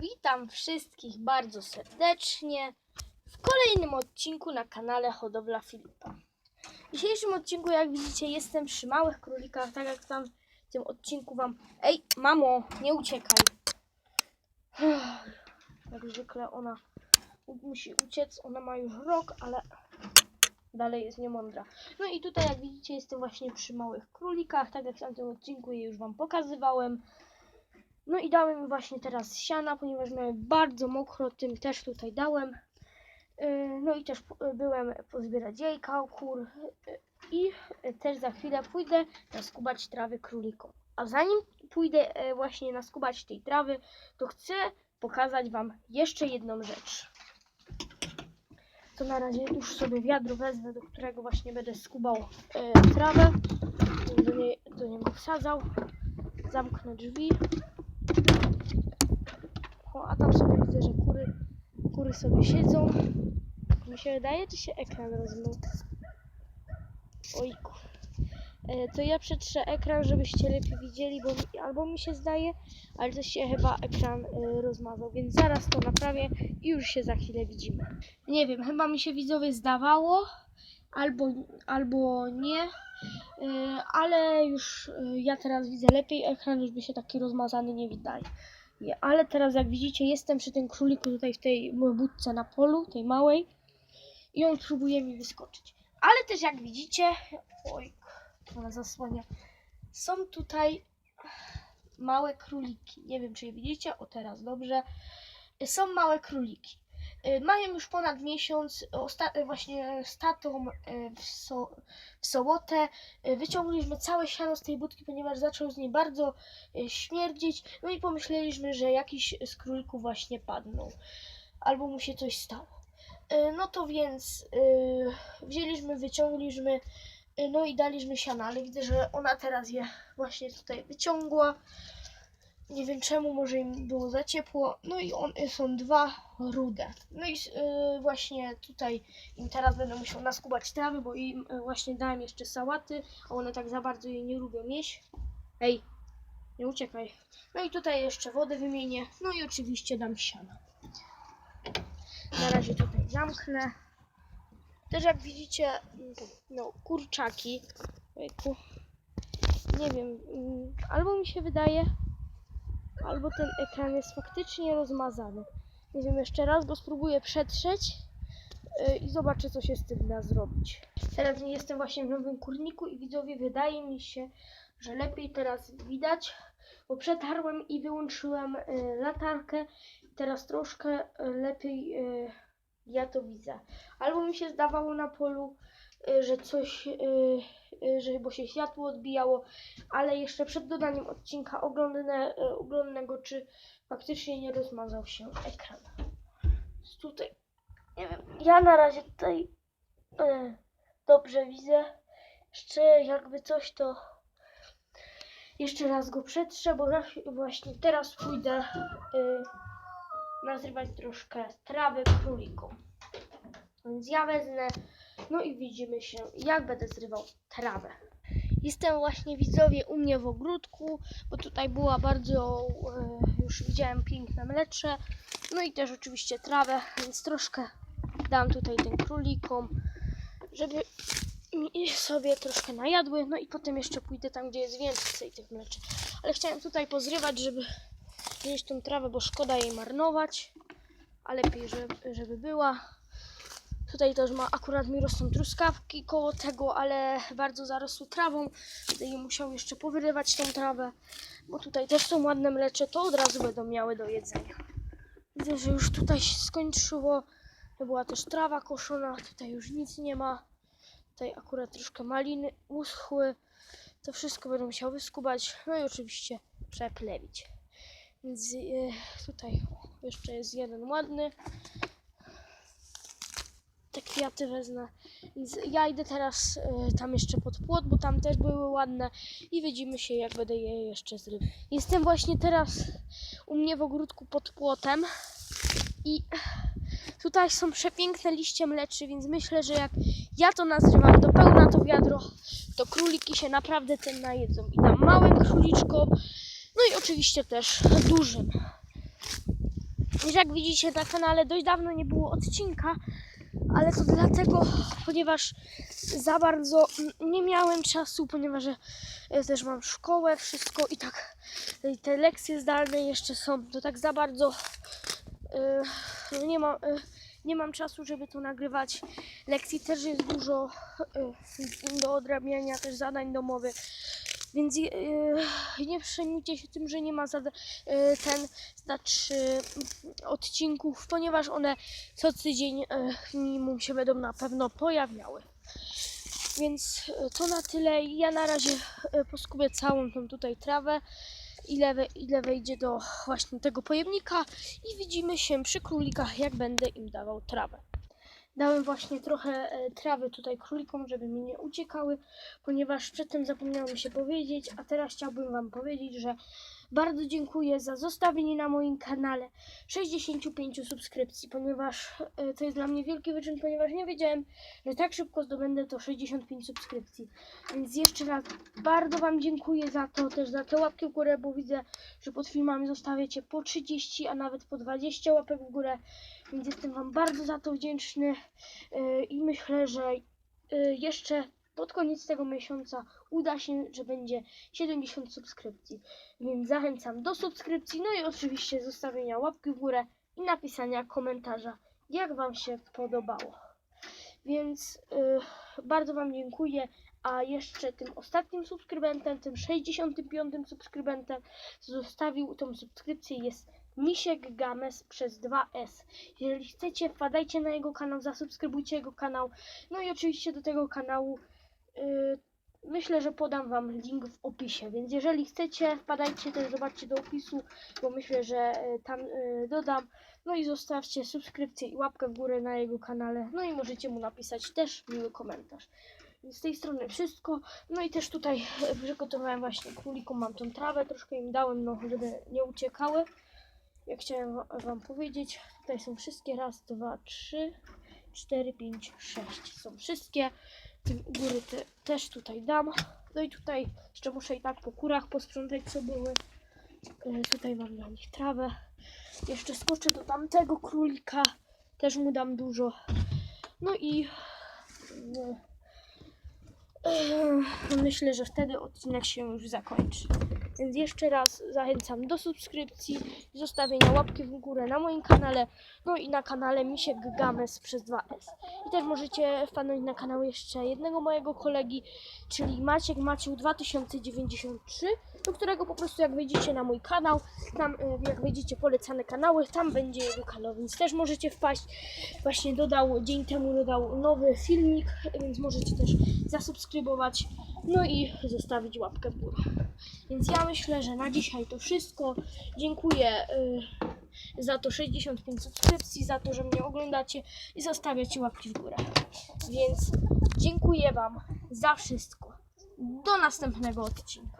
Witam wszystkich bardzo serdecznie w kolejnym odcinku na kanale Hodowla Filipa. W dzisiejszym odcinku, jak widzicie, jestem przy małych królikach, tak jak tam w tym odcinku wam... Ej, mamo, nie uciekaj. Jak zwykle ona musi uciec, ona ma już rok, ale dalej jest niemądra. No i tutaj, jak widzicie, jestem właśnie przy małych królikach, tak jak w tamtym odcinku je już wam pokazywałem. No i dałem właśnie teraz siana, ponieważ miałem bardzo mokro, tym też tutaj dałem. Yy, No i też byłem pozbierać jajka kur yy, i też za chwilę pójdę naskubać trawy królikom. A zanim pójdę e, właśnie naskubać tej trawy, to chcę pokazać Wam jeszcze jedną rzecz. To na razie już sobie wiadro wezmę, do którego właśnie będę skubał trawę. Do, niej, do niego wsadzał. Zamknę drzwi. O, a tam sobie widzę, że kury, kury sobie siedzą. Mi się wydaje, czy się ekran rozmył? Ojku. E, to ja przetrzę ekran, żebyście lepiej widzieli, bo mi, albo mi się zdaje, ale to się chyba ekran e, rozmazał, więc zaraz to naprawię i już się za chwilę widzimy. Nie wiem, chyba mi się widzowie zdawało, albo, albo nie, e, ale już e, ja teraz widzę lepiej, ekran już by się taki rozmazany nie wydaje. Ale teraz jak widzicie jestem przy tym króliku tutaj w tej budce na polu, tej małej i on próbuje mi wyskoczyć. Ale też jak widzicie, oj, ona zasłania, są tutaj małe króliki. Nie wiem czy je widzicie, o teraz dobrze. Są małe króliki. Y, Mają już ponad miesiąc, osta- właśnie z tatą y, w, so- w sobotę y, wyciągnęliśmy całe siano z tej budki, ponieważ zaczął z niej bardzo y, śmierdzić. No i pomyśleliśmy, że jakiś z królików właśnie padnął. Albo mu się coś stało. Y, No to więc y, wzięliśmy, wyciągliśmy, y, no i daliśmy siana, ale widzę, że ona teraz je właśnie tutaj wyciągła. Nie wiem czemu, może im było za ciepło. No i one są dwa rude. No i y, właśnie tutaj im teraz będę musiał naskubać trawy, bo im y, właśnie dałem jeszcze sałaty, a one tak za bardzo jej nie lubią jeść. Ej, nie uciekaj. No i tutaj jeszcze wodę wymienię. No i oczywiście dam siana. Na razie tutaj zamknę. Też jak widzicie, no kurczaki. Ojku. Nie wiem, mm, albo mi się wydaje, albo ten ekran jest faktycznie rozmazany. Nie wiem, jeszcze raz go spróbuję przetrzeć yy, i zobaczę, co się z tym da zrobić. Teraz jestem właśnie w nowym kurniku i widzowie, wydaje mi się, że lepiej teraz widać, bo przetarłem i wyłączyłem yy, latarkę. Teraz troszkę yy, lepiej ja to widzę. Albo mi się zdawało na polu, y, że coś, y, y, że bo się światło odbijało, ale jeszcze przed dodaniem odcinka oglądnę, y, oglądnę go, czy faktycznie nie rozmazał się ekran. Tutaj, nie wiem, ja na razie tutaj y, dobrze widzę. Jeszcze jakby coś, to jeszcze raz go przetrzę, bo właśnie teraz pójdę y, troszkę trawy królikom. Więc ja wezmę, no i widzimy się, jak będę zrywał trawę. Jestem właśnie widzowie u mnie w ogródku, bo tutaj była bardzo, e, już widziałem piękne mlecze, no i też oczywiście trawę, więc troszkę dam tutaj tym królikom, żeby sobie troszkę najadły, no i potem jeszcze pójdę tam, gdzie jest więcej tych mleczy. Ale chciałem tutaj pozrywać, żeby wziąć tą trawę, bo szkoda jej marnować, a lepiej, żeby była. Tutaj też ma, akurat mi rosną truskawki koło tego, ale bardzo zarosły trawą. Będę musiał jeszcze powyrywać tą trawę, bo tutaj też są ładne mlecze, to od razu będą miały do jedzenia. Widzę, że już tutaj się skończyło. To była też trawa koszona, tutaj już nic nie ma. Tutaj akurat troszkę maliny uschły. To wszystko będę musiał wyskubać, no i oczywiście przeplewić. Więc e, tutaj jeszcze jest jeden ładny. Te kwiaty wezmę. Więc ja idę teraz e, tam jeszcze pod płot, bo tam też były ładne i widzimy się jak będę je jeszcze zrywał. Jestem właśnie teraz u mnie w ogródku pod płotem i tutaj są przepiękne liście mleczy, więc myślę, że jak ja to nazrywam do pełna to wiadro, to króliki się naprawdę tym najedzą. I dam małym króliczkom, no i oczywiście też dużym. że jak widzicie na kanale dość dawno nie było odcinka, ale to dlatego, ponieważ za bardzo nie miałem czasu, ponieważ ja też mam szkołę, wszystko i tak i te lekcje zdalne jeszcze są, to tak za bardzo e, no nie mam, e, nie mam czasu, żeby to nagrywać. Lekcji też jest dużo e, do odrabiania, też zadań domowych. Więc e, nie przejmujcie się tym, że nie ma zada- e, ten znaczy odcinków, ponieważ one co tydzień e, minimum się będą na pewno pojawiały. Więc e, to na tyle. Ja na razie e, poskubię całą tą tutaj trawę, ile, we, ile wejdzie do właśnie tego pojemnika i widzimy się przy królikach, jak będę im dawał trawę. Dałem właśnie trochę e, trawy tutaj królikom, żeby mi nie uciekały, ponieważ przedtem zapomniałem się powiedzieć, a teraz chciałbym Wam powiedzieć, że bardzo dziękuję za zostawienie na moim kanale 65 subskrypcji, ponieważ e, to jest dla mnie wielki wyczyn, ponieważ nie wiedziałem, że tak szybko zdobędę to 65 subskrypcji. Więc jeszcze raz bardzo Wam dziękuję za to, też za te łapki w górę, bo widzę, że pod filmami zostawiacie po 30, a nawet po 20 łapek w górę, więc jestem Wam bardzo za to wdzięczny e, i myślę, że e, jeszcze pod koniec tego miesiąca uda się, że będzie 70 subskrypcji. Więc zachęcam do subskrypcji, no i oczywiście zostawienia łapki w górę i napisania komentarza, jak Wam się podobało. Więc y, bardzo Wam dziękuję. A jeszcze tym ostatnim subskrybentem, tym 65 subskrybentem, co zostawił tą subskrypcję jest Misiek Games przez 2S. Jeżeli chcecie, wpadajcie na jego kanał, zasubskrybujcie jego kanał. No i oczywiście do tego kanału y, myślę, że podam Wam link w opisie, więc jeżeli chcecie, wpadajcie też, zobaczcie do opisu, bo myślę, że y, tam y, dodam. No i zostawcie subskrypcję i łapkę w górę na jego kanale, no i możecie mu napisać też miły komentarz. Z tej strony wszystko. No i też tutaj e, przygotowałem właśnie królikom, mam tą trawę, troszkę im dałem, no żeby nie uciekały. Jak chciałem wa- Wam powiedzieć, tutaj są wszystkie, raz, dwa, trzy, cztery, pięć, sześć. Są wszystkie. Te u góry te, też tutaj dam. No i tutaj jeszcze muszę i tak po kurach posprzątać, co były. E, Tutaj mam dla nich trawę. Jeszcze skoczę do tamtego królika. Też mu dam dużo. No i no, e, myślę, że wtedy odcinek się już zakończy. Więc jeszcze raz zachęcam do subskrypcji, zostawienia łapki w górę na moim kanale, no i na kanale Misiek Games przez 2S. I też możecie wpadnąć na kanał jeszcze jednego mojego kolegi, czyli Maciek Maciu 2093, do którego po prostu jak wejdziecie na mój kanał, tam y, jak wejdziecie polecane kanały, tam będzie jego kanał, więc też możecie wpaść. Właśnie dodał, dzień temu dodał nowy filmik, więc możecie też zasubskrybować, no i zostawić łapkę w górę. Więc ja myślę, że na dzisiaj to wszystko. Dziękuję y, za to 65 subskrypcji, za to, że mnie oglądacie i zostawiacie łapki w górę. Więc dziękuję Wam za wszystko. Do następnego odcinka.